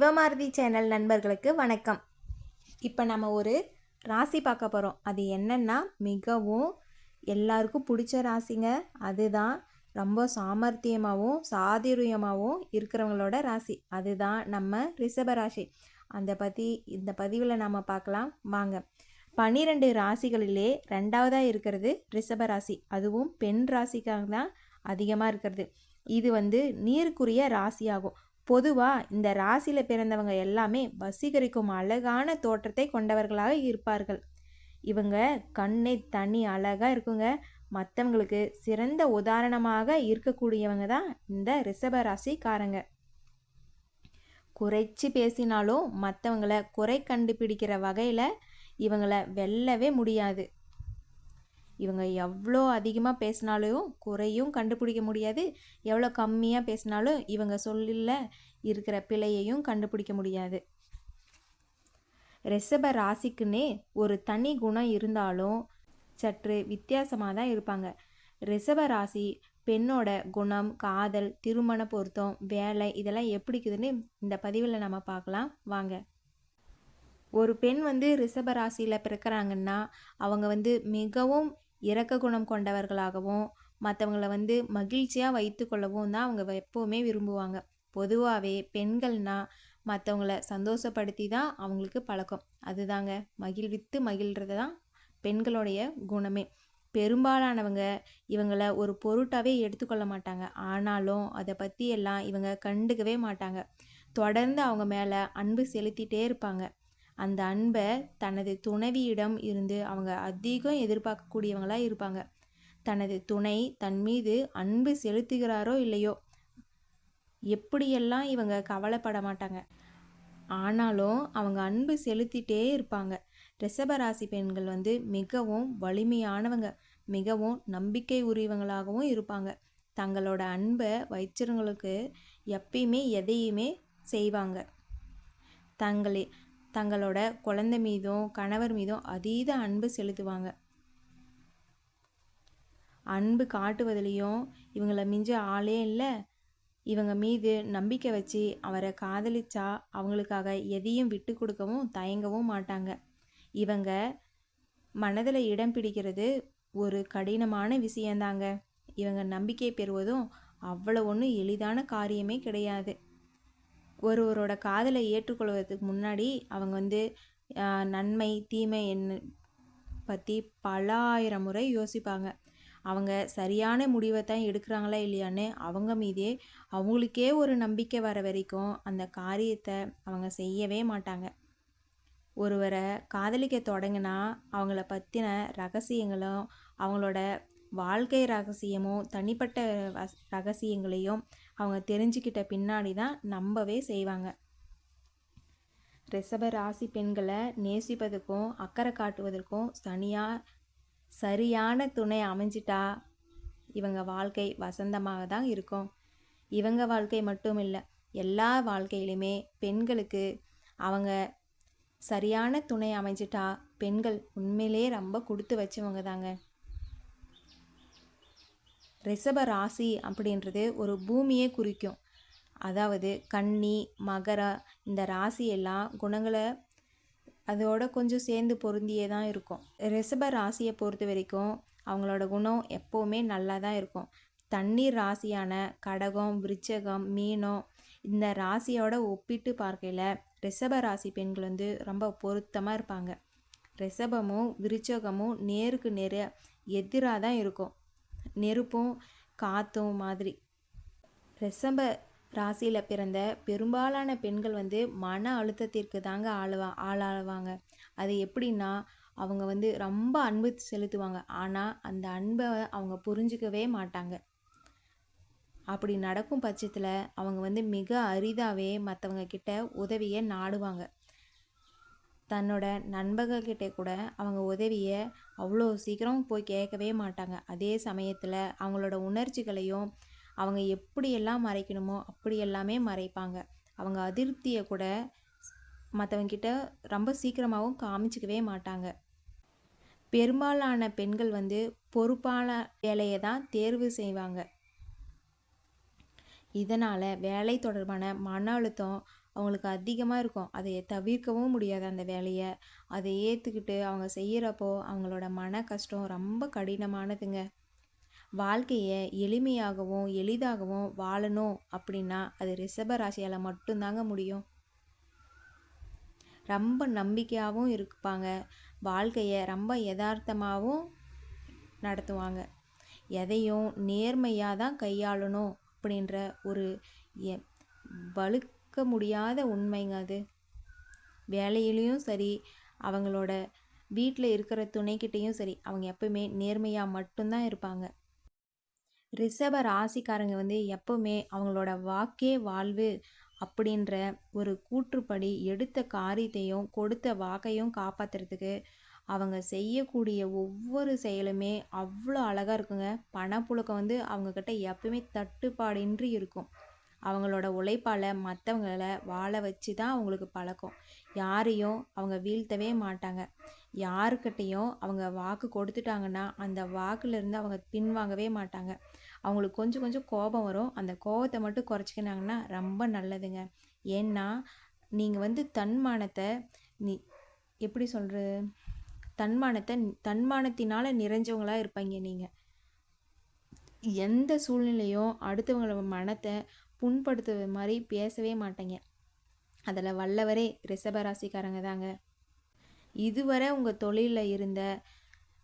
சிவமாரதி channel நண்பர்களுக்கு வணக்கம். இப்போ நம்ம ஒரு ராசி பார்க்க போகிறோம் அது என்னென்னா மிகவும் எல்லாருக்கும் பிடிச்ச ராசிங்க. அதுதான் ரொம்ப சாமர்த்தியமாகவும் சாதுரியமாகவும் இருக்கிறவங்களோட ராசி. அதுதான் நம்ம ரிஷப ராசி. அந்த பற்றி இந்த பதிவில் நம்ம பார்க்கலாம். வாங்க. பன்னிரெண்டு ராசிகளிலே ரெண்டாவதாக இருக்கிறது ரிஷப ராசி. அதுவும் பெண் ராசிக்காக தான் அதிகமாக இருக்கிறது. இது வந்து நீருக்குரிய ராசியாகும். பொதுவாக இந்த ராசியில் பிறந்தவங்க எல்லாமே வசீகரிக்கும் அழகான தோற்றத்தை கொண்டவர்களாக இருப்பார்கள். இவங்க கண்ணே தனி அழகாக இருக்குங்க. மற்றவங்களுக்கு சிறந்த உதாரணமாக இருக்கக்கூடியவங்க தான் இந்த ரிஷப ராசிக்காரங்க. குறைச்சி பேசினாலும் மற்றவங்கள குறை கண்டுபிடிக்கிற வகையில் இவங்கள வெல்லவே முடியாது. இவங்க எவ்வளோ அதிகமாக பேசினாலும் குறையும் கண்டுபிடிக்க முடியாது. எவ்வளோ கம்மியாக பேசினாலும் இவங்க சொல்லில் இருக்கிற பிழையையும் கண்டுபிடிக்க முடியாது. ரிஷப ராசிக்குன்னே ஒரு தனி குணம் இருந்தாலும் சற்று வித்தியாசமாக தான் இருப்பாங்க. ரிஷப ராசி பெண்ணோட குணம் காதல் திருமண பொருத்தம் வேலை இதெல்லாம் எப்படிக்குதுன்னு இந்த பதிவில் நம்ம பார்க்கலாம். வாங்க. ஒரு பெண் வந்து ரிஷப ராசியில் பிறக்கிறாங்கன்னா அவங்க வந்து மிகவும் இரக்க குணம் கொண்டவர்களாகவும் மற்றவங்கள வந்து மகிழ்ச்சியாக வைத்து கொள்ளவும் தான் அவங்க எப்போவுமே விரும்புவாங்க. பொதுவாகவே பெண்கள்னால் மற்றவங்கள சந்தோஷப்படுத்தி தான் அவங்களுக்கு பழக்கம். அதுதாங்க மகிழ்வித்து மகிழ்கிறது தான் பெண்களுடைய குணமே. பெரும்பாலானவங்க இவங்கள ஒரு பொருட்டாகவே எடுத்துக்கொள்ள மாட்டாங்க. ஆனாலும் அதை பற்றி எல்லாம் இவங்க கண்டுக்கவே மாட்டாங்க. தொடர்ந்து அவங்க மேலே அன்பு செலுத்திட்டே இருப்பாங்க. அந்த அன்பை தனது துணைவியிடம் இருந்து அவங்க அதிகம் எதிர்பார்க்கக்கூடியவங்களாக இருப்பாங்க. தனது துணை தன் மீது அன்பு செலுத்துகிறாரோ இல்லையோ எப்படியெல்லாம் இவங்க கவலைப்பட மாட்டாங்க. ஆனாலும் அவங்க அன்பு செலுத்திட்டே இருப்பாங்க. ரிஷபராசி பெண்கள் வந்து மிகவும் வலிமையானவங்க மிகவும் நம்பிக்கை உரியவங்களாகவும் இருப்பாங்க. தங்களோட அன்பை வைச்சிருங்களுக்கு எப்பயுமே எதையுமே செய்வாங்க. தங்களே தங்களோட குழந்தை மீதும் கணவர் மீதும் அதீத அன்பு செலுத்துவாங்க. அன்பு காட்டுவதிலையும் இவங்களை மிஞ்ச ஆளே இல்லை. இவங்க மீது நம்பிக்கை வச்சு அவரை காதலிச்சா அவங்களுக்காக எதையும் விட்டு கொடுக்கவும் தயங்கவும் மாட்டாங்க. இவங்க மனதில் இடம் பிடிக்கிறது ஒரு கடினமான விஷயந்தாங்க. இவங்க நம்பிக்கை பெறுவதும் அவ்வளோ ஒன்றும் எளிதான காரியமே கிடையாது. ஒருவரோட காதலை ஏற்றுக்கொள்வதற்கு முன்னாடி அவங்க வந்து நன்மை தீமை என்ன பற்றி பல ஆயிரம் முறை யோசிப்பாங்க. அவங்க சரியான முடிவை தான் எடுக்கிறாங்களா இல்லையான்னு அவங்க மீதே அவங்களுக்கே ஒரு நம்பிக்கை வர வரைக்கும் அந்த காரியத்தை அவங்க செய்யவே மாட்டாங்க. ஒருவரை காதலிக்க தொடங்கினா அவங்கள பற்றின ரகசியங்களும் அவங்களோட வாழ்க்கை ரகசியமும் தனிப்பட்ட ரகசியங்களையும் அவங்க தெரிஞ்சுக்கிட்ட பின்னாடி தான் நம்பவே செய்வாங்க. ரிஷப ராசி பெண்களை நேசிப்பதற்கும் அக்கறை காட்டுவதற்கும் சனியாக சரியான துணை அமைஞ்சிட்டா இவங்க வாழ்க்கை வசந்தமாக தான் இருக்கும். இவங்க வாழ்க்கை மட்டும் இல்லை எல்லா வாழ்க்கையிலுமே பெண்களுக்கு அவங்க சரியான துணை அமைஞ்சிட்டா பெண்கள் உண்மையிலே ரொம்ப கொடுத்து வச்சவங்க தாங்க ரிஷப ராசி அப்படின்றது ஒரு பூமியை குறிக்கும். அதாவது கன்னி மகர இந்த ராசி எல்லாம் குணங்களை அதோட கொஞ்சம் சேர்ந்து பொருந்தியே தான் இருக்கும். ரிஷப ராசியை பொறுத்த வரைக்கும் அவங்களோட குணம் எப்போவுமே நல்லா தான் இருக்கும். தண்ணீர் ராசியான கடகம் விருச்சகம் மீனம் இந்த ராசியோட ஒப்பிட்டு பார்க்கையில் ரிஷப ராசி பெண்கள் வந்து ரொம்ப பொருத்தமாக இருப்பாங்க. ரிஷபமும் விருச்சகமும் நேருக்கு நேர எதிராக தான் இருக்கும். நெருப்பும் காற்றும் மாதிரி. ரிஷப ராசியில் பிறந்த பெரும்பாலான பெண்கள் வந்து மன அழுத்தத்திற்கு தாங்க ஆளுவா ஆளாவாங்க. அது எப்படின்னா அவங்க வந்து ரொம்ப அன்பு செலுத்துவாங்க. ஆனால் அந்த அன்பை அவங்க புரிஞ்சுக்கவே மாட்டாங்க. அப்படி நடக்கும் பட்சத்தில் அவங்க வந்து மிக அரிதாகவே மற்றவங்க கிட்ட உதவியை நாடுவாங்க. தன்னோட நண்பர்கள்கிட்ட கூட அவங்க உதவியை அவ்வளோ சீக்கிரம் போய் கேட்கவே மாட்டாங்க. அதே சமயத்தில் அவங்களோட உணர்ச்சிகளையும் அவங்க எப்படியெல்லாம் மறைக்கணுமோ அப்படி எல்லாமே மறைப்பாங்க. அவங்க அதிருப்தியை கூட மற்றவங்கிட்ட ரொம்ப சீக்கிரமாகவும் காமிச்சிக்கவே மாட்டாங்க. பெரும்பாலான பெண்கள் வந்து பொறுப்பான வேலையை தான் தேர்வு செய்வாங்க. இதனால் வேலை தொடர்பான மன அழுத்தம் அவங்களுக்கு அதிகமாக இருக்கும். அதை தவிர்க்கவும் முடியாது அந்த வேலையை. அதை ஏற்றுக்கிட்டு அவங்க செய்கிறப்போ அவங்களோட மன கஷ்டம் ரொம்ப கடினமானதுங்க. வாழ்க்கையை எளிமையாகவும் எளிதாகவும் வாழணும் அப்படின்னா அது ரிஷப ராசியால் மட்டும்தாங்க முடியும். ரொம்ப நம்பிக்கையாகவும் இருப்பாங்க. வாழ்க்கையை ரொம்ப யதார்த்தமாகவும் நடத்துவாங்க. எதையும் நேர்மையாக தான் கையாளணும் அப்படின்ற ஒரு எ- வழுக்க முடியாத உண்மைங்க அது. வேலையிலையும் சரி அவங்களோட வீட்டில் இருக்கிற துணைக்கிட்டேயும் சரி அவங்க எப்பவுமே நேர்மையாக மட்டும்தான் இருப்பாங்க. ரிஷப ராசிக்காரங்க வந்து எப்பவுமே அவங்களோட வாக்கே வாழ்வு அப்படின்ற ஒரு கூற்றுப்படி எடுத்த காரியத்தையும் கொடுத்த வாக்கையும் காப்பாத்துறதுக்கு அவங்க செய்யக்கூடிய ஒவ்வொரு செயலுமே அவ்வளோ அழகாக இருக்குங்க. பணப்புழக்கம் வந்து அவங்கக்கிட்ட எப்பவுமே தட்டுப்பாடின்றி இருக்கும். அவங்களோட உழைப்பால் மற்றவங்கள வாழ வச்சு தான் அவங்களுக்கு பழக்கம். யாரையும் அவங்க வீழ்த்தவே மாட்டாங்க. யாருக்கிட்டேயும் அவங்க வாக்கு கொடுத்துட்டாங்கன்னா அந்த வாக்குலேருந்து அவங்க பின்வாங்கவே மாட்டாங்க. அவங்களுக்கு கொஞ்சம் கொஞ்சம் கோபம் வரும். அந்த கோபத்தை மட்டும் குறைச்சிக்கினாங்கன்னா ரொம்ப நல்லதுங்க. ஏன்னா நீங்கள் வந்து தன்மானத்தை நீ எப்படி சொல்கிறது தன்மானத்தை தன்மானத்தினால் நிறைஞ்சவங்களா இருப்பீங்க நீங்கள் எந்த சூழ்நிலையும் அடுத்தவங்களோட மனத்தை புண்படுத்துவது மாதிரி பேசவே மாட்டேங்க. அதில் வல்லவரே ரிஷபராசிக்காரங்க தாங்க. இதுவரை உங்கள் தொழிலில் இருந்த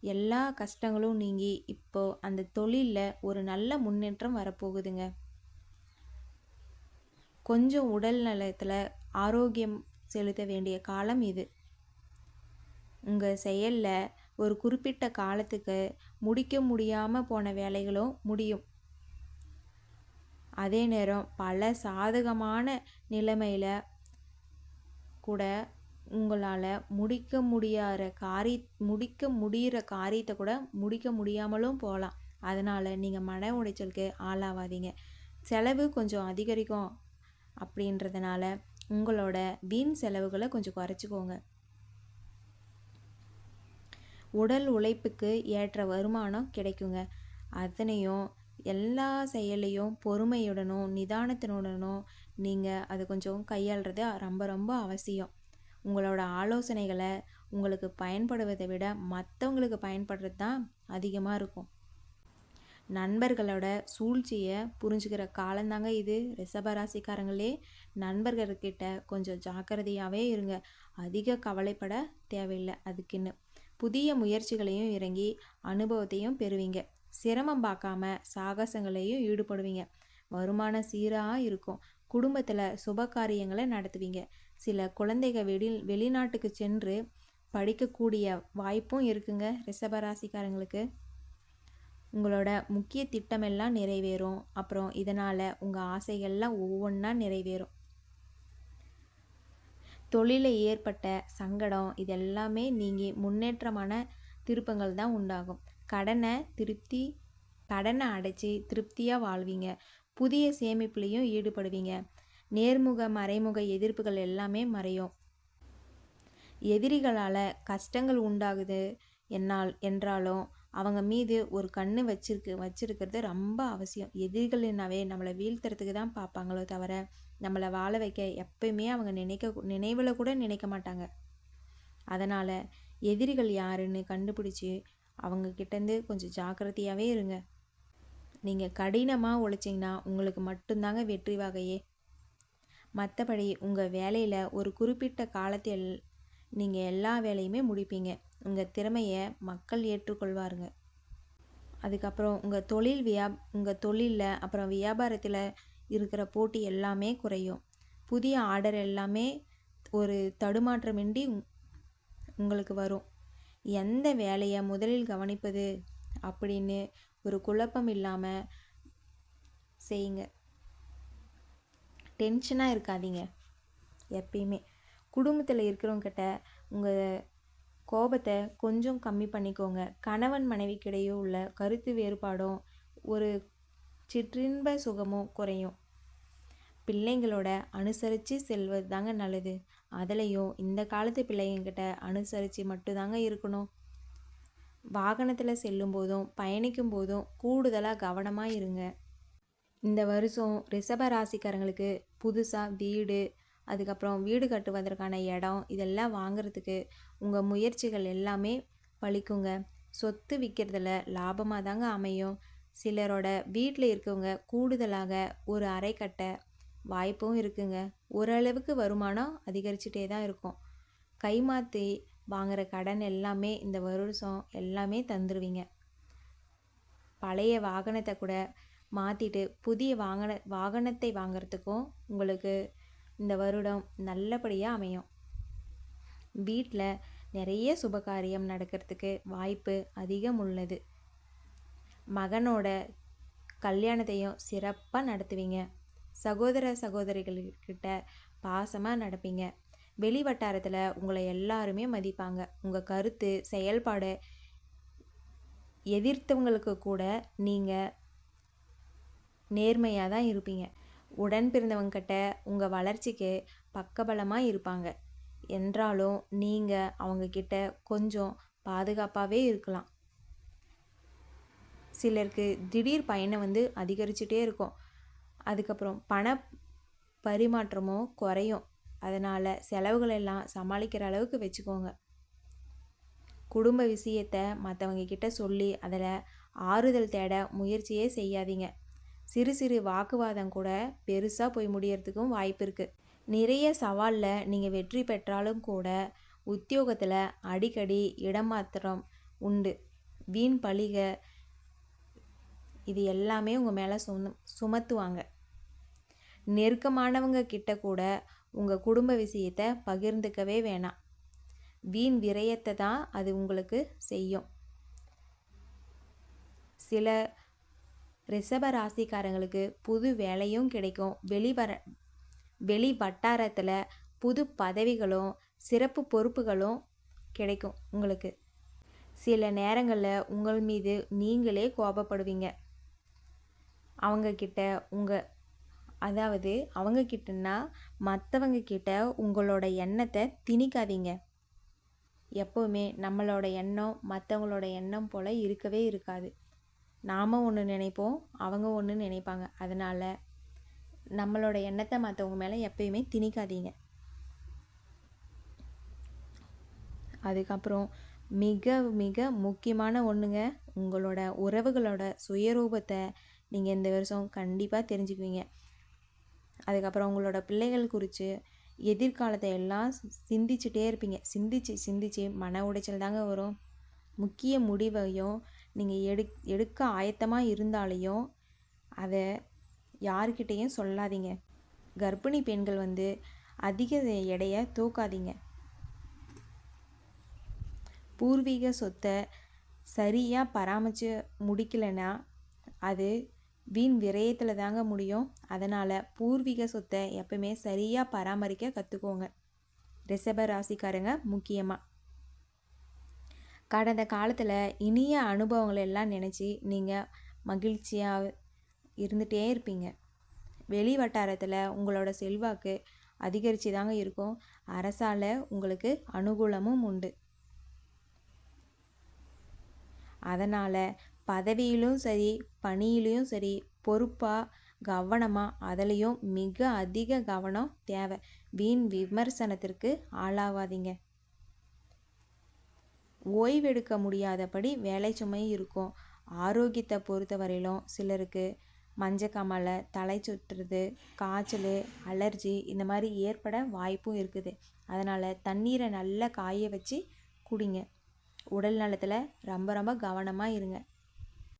எல்லா கஷ்டங்களும் நீங்கி இப்போ அந்த தொழிலில் ஒரு நல்ல முன்னேற்றம் வரப்போகுதுங்க. கொஞ்சம் உடல் நலத்தில் ஆரோக்கியம் செலுத்த வேண்டிய காலம் இது. உங்கள் செயலில் ஒரு குறிப்பிட்ட காலத்துக்கு முடிக்க முடியாமல் போன வேலைகளும் முடியும். அதே நேரம் பல சாதகமான நிலைமையில் கூட உங்களால் முடிக்க முடியாத காரி முடிக்க முடிகிற காரியத்தை கூட முடிக்க முடியாமலும் போகலாம். அதனால் நீங்கள் மன உளைச்சலுக்கு ஆளாவாதீங்க. செலவு கொஞ்சம் அதிகரிக்கும் அப்படின்றதுனால உங்களோட வீண் செலவுகளை கொஞ்சம் குறைச்சிக்கோங்க. உடல் உழைப்புக்கு ஏற்ற வருமானம் கிடைக்குங்க. அதனையும் எல்லா செயலையும் பொறுமையுடனும் நிதானத்தினுடனும் நீங்கள் அதை கொஞ்சம் கையாளுறது ரொம்ப ரொம்ப அவசியம். உங்களோட ஆலோசனைகளை உங்களுக்கு பயன்படுவதை விட மற்றவங்களுக்கு பயன்படுறது தான் அதிகமாக இருக்கும். நண்பர்களோட சூழ்ச்சியை புரிஞ்சுக்கிற காலந்தாங்க இது. ரிஷபராசிக்காரங்களே நண்பர்கள்கிட்ட கொஞ்சம் ஜாக்கிரதையாகவே இருங்க. அதிக கவலைப்பட தேவையில்லை அதுக்குன்னு. புதிய முயற்சிகளையும் இறங்கி அனுபவத்தையும் பெறுவீங்க. சிரமம் பார்க்காம சாகசங்களையும் ஈடுபடுவீங்க. வருமானம் சீராக இருக்கும். குடும்பத்தில் சுப காரியங்களை நடத்துவீங்க. சில குழந்தைகள் வெளி வெளிநாட்டுக்கு சென்று படிக்கக்கூடிய வாய்ப்பும் இருக்குங்க ரிஷபராசிக்காரங்களுக்கு உங்களோட முக்கிய திட்டமெல்லாம் நிறைவேறும். அப்புறம் இதனால் உங்கள் ஆசைகள்லாம் ஒவ்வொன்றா நிறைவேறும். தொழிலில் ஏற்பட்ட சங்கடம் இதெல்லாமே நீங்கி முன்னேற்றமான திருப்பங்கள் தான் உண்டாகும். கடனை திருப்தி கடனை அடைச்சி திருப்தியாக வாழ்வீங்க. புதிய சேமிப்புலேயும் ஈடுபடுவீங்க. நேர்முக மறைமுக எதிர்ப்புகள் எல்லாமே மறையும். எதிரிகளால் கஷ்டங்கள் உண்டாகுது என்னால் என்றாலும் அவங்க மீது ஒரு கண்ணு வச்சிருக்கு வச்சிருக்கிறது ரொம்ப அவசியம். எதிரிகள்னாவே நம்மளை வீழ்த்துறதுக்கு தான் பார்ப்பாங்களோ தவிர நம்மளை வாழ வைக்க எப்பயுமே அவங்க நினைக்க நினைவில் கூட நினைக்க மாட்டாங்க. அதனால் எதிரிகள் யாருன்னு கண்டுபிடிச்சி அவங்கக்கிட்டேருந்து கொஞ்சம் ஜாக்கிரதையாகவே இருங்க. நீங்கள் கடினமாக உழைச்சிங்கன்னா உங்களுக்கு மட்டும்தாங்க வெற்றி வகையே. மற்றபடி உங்கள் வேலையில் ஒரு குறிப்பிட்ட காலத்தில் நீங்கள் எல்லா வேலையுமே முடிப்பீங்க. உங்கள் திறமையை மக்கள் ஏற்றுக்கொள்வாருங்க. அதுக்கப்புறம் உங்கள் தொழில் வியா உங்கள் தொழிலில் அப்புறம் வியாபாரத்தில் இருக்கிற போட்டி எல்லாமே குறையும். புதிய ஆர்டர் எல்லாமே ஒரு தடுமாற்றமின்றி உங்- உங்களுக்கு வரும். எந்த வேலையை முதலில் கவனிப்பது? அப்படின்னு ஒரு குழப்பம் இல்லாமல் செய்யுங்க. டென்ஷனாக இருக்காதீங்க. எப்பயுமே. குடும்பத்தில் இருக்கிறவங்கிட்ட உங்கள் கோபத்தை கொஞ்சம் கம்மி பண்ணிக்கோங்க. கணவன் மனைவிக்கிடையே உள்ள கருத்து வேறுபாடும் ஒரு சிற்றின்ப சுகமும் குறையும். பிள்ளைங்களோட அனுசரித்து செல்வது தாங்க நல்லது. அதுலேயும் இந்த காலத்து பிள்ளைங்கக்கிட்ட அனுசரித்து மட்டும்தாங்க இருக்கணும். வாகனத்தில் செல்லும் போதும் பயணிக்கும் போதும் கூடுதலாக கவனமாக இருங்க. இந்த வருஷம் ரிஷப ராசிக்காரங்களுக்கு புதுசாக வீடு அதுக்கப்புறம் வீடு கட்டுவதற்கான இடம் இதெல்லாம் வாங்குறதுக்கு உங்கள் முயற்சிகள் எல்லாமே பழிக்குங்க. சொத்து விற்கிறதுல லாபமாக தாங்க அமையும். சிலரோட வீட்டில் இருக்கவங்க கூடுதலாக ஒரு அரைக்கட்டை வாய்ப்பும் இருக்குங்க. ஓரளவுக்கு வருமானம் அதிகரிச்சுட்டே தான் இருக்கும். கைமாற்றி வாங்குற கடன் எல்லாமே இந்த வருஷம் எல்லாமே தந்துடுவீங்க பழைய வாகனத்தை கூட மாற்றிட்டு புதிய வாகன வாகனத்தை வாங்குறதுக்கும் உங்களுக்கு இந்த வருடம் நல்லபடியாக அமையும். வீட்டில் நிறைய சுபகாரியம் நடக்கிறதுக்கு வாய்ப்பு அதிகம் உள்ளது. மகனோட கல்யாணத்தையும் சிறப்பாக நடத்துவீங்க. சகோதர சகோதரிகள்கிட்ட பாசமாக நடப்பீங்க. வெளி வட்டாரத்தில் உங்களை எல்லாருமே மதிப்பாங்க. உங்கள் கருத்து செயல்பாடு எதிர்த்தவங்களுக்கு கூட நீங்கள் நேர்மையாக தான் இருப்பீங்க. உடன் பிறந்தவங்கிட்ட உங்கள் வளர்ச்சிக்கு பக்கபலமாக இருப்பாங்க. என்றாலும் நீங்கள் அவங்கக்கிட்ட கொஞ்சம் பாதுகாப்பாகவே இருக்கலாம். சிலருக்கு திடீர் பயணம் வந்து அதிகரிச்சுட்டே இருக்கும். அதுக்கப்புறம் பண பரிமாற்றமும் குறையும். அதனால் செலவுகள் எல்லாம் சமாளிக்கிற அளவுக்கு வச்சுக்கோங்க. குடும்ப விஷயத்தை மற்றவங்க கிட்ட சொல்லி அதில் ஆறுதல் தேட முயற்சியே செய்யாதீங்க. சிறு சிறு வாக்குவாதம் கூட பெருசாக போய் முடியறதுக்கும் வாய்ப்பு இருக்குது நிறைய சவாலில் நீங்கள் வெற்றி பெற்றாலும் கூட உத்தியோகத்தில் அடிக்கடி இடமாத்திரம் உண்டு. வீண் பழிக இது எல்லாமே உங்கள் மேலே சும சுமத்துவாங்க. நெருக்கமானவங்க கிட்ட கூட உங்கள் குடும்ப விஷயத்தை பகிர்ந்துக்கவே வேணாம். வீண் விரயத்தை தான் அது உங்களுக்கு செய்யும். சில ரிஷப ராசிக்காரங்களுக்கு புது வேலையும் கிடைக்கும். வெளிவர வெளி வட்டாரத்தில் புது பதவிகளும் சிறப்பு பொறுப்புகளும் கிடைக்கும் உங்களுக்கு. சில நேரங்களில் உங்கள் மீது நீங்களே கோபப்படுவீங்க. அவங்கக்கிட்ட உங்கள் அதாவது அவங்க கிட்டனா மற்றவங்க கிட்ட உங்களோட எண்ணத்தை திணிக்காதீங்க. எப்போவுமே நம்மளோட எண்ணம் மற்றவங்களோட எண்ணம் போல் இருக்கவே இருக்காது. நாம் ஒன்று நினைப்போம் அவங்க ஒன்று நினைப்பாங்க. அதனால் நம்மளோட எண்ணத்தை மற்றவங்க மேலே எப்பயுமே திணிக்காதீங்க. அதுக்கப்புறம் மிக மிக முக்கியமான ஒன்றுங்க உங்களோட உறவுகளோட சுயரூபத்தை நீங்கள் இந்த வருஷம் கண்டிப்பாக தெரிஞ்சுக்குவீங்க. அதுக்கப்புறம் உங்களோட பிள்ளைகள் குறித்து எதிர்காலத்தை எல்லாம் சிந்திச்சுட்டே இருப்பீங்க. சிந்திச்சு சிந்திச்சு மன உடைச்சல் தாங்க வரும். முக்கிய முடிவையும் நீங்கள் எடு எடுக்க ஆயத்தமாக இருந்தாலையும் அதை யார்கிட்டேயும் சொல்லாதீங்க. கர்ப்பிணி பெண்கள் வந்து அதிக எடையை தூக்காதீங்க. பூர்வீக சொத்தை சரியாக பராமரித்து முடிக்கலைன்னா அது வீண் விரயத்தில் தாங்க முடியும். அதனால் பூர்வீக சொத்தை எப்பவுமே சரியாக பராமரிக்க கற்றுக்கோங்க ரிஷப ராசிக்காரங்க முக்கியமாக கடந்த காலத்தில் இனிய அனுபவங்களை எல்லாம் நினச்சி நீங்கள் மகிழ்ச்சியாக இருந்துகிட்டே இருப்பீங்க. வெளி வட்டாரத்தில் உங்களோட செல்வாக்கு அதிகரித்து தாங்க இருக்கும். அரசால் உங்களுக்கு அனுகூலமும் உண்டு. அதனால் பதவியிலும் சரி பணியிலையும் சரி பொறுப்பாக கவனமாக அதுலேயும் மிக அதிக கவனம் தேவை. வீண் விமர்சனத்திற்கு ஆளாவாதீங்க. ஓய்வெடுக்க முடியாதபடி வேலை சுமை இருக்கும். ஆரோக்கியத்தை பொறுத்தவரையிலும் சிலருக்கு மஞ்சக்காமலை தலை சுற்றுறது காய்ச்சல் அலர்ஜி இந்த மாதிரி ஏற்பட வாய்ப்பும் இருக்குது. அதனால் தண்ணீரை நல்லா காய வச்சு குடிங்க. உடல் நலத்தில் ரொம்ப ரொம்ப கவனமாக இருங்க.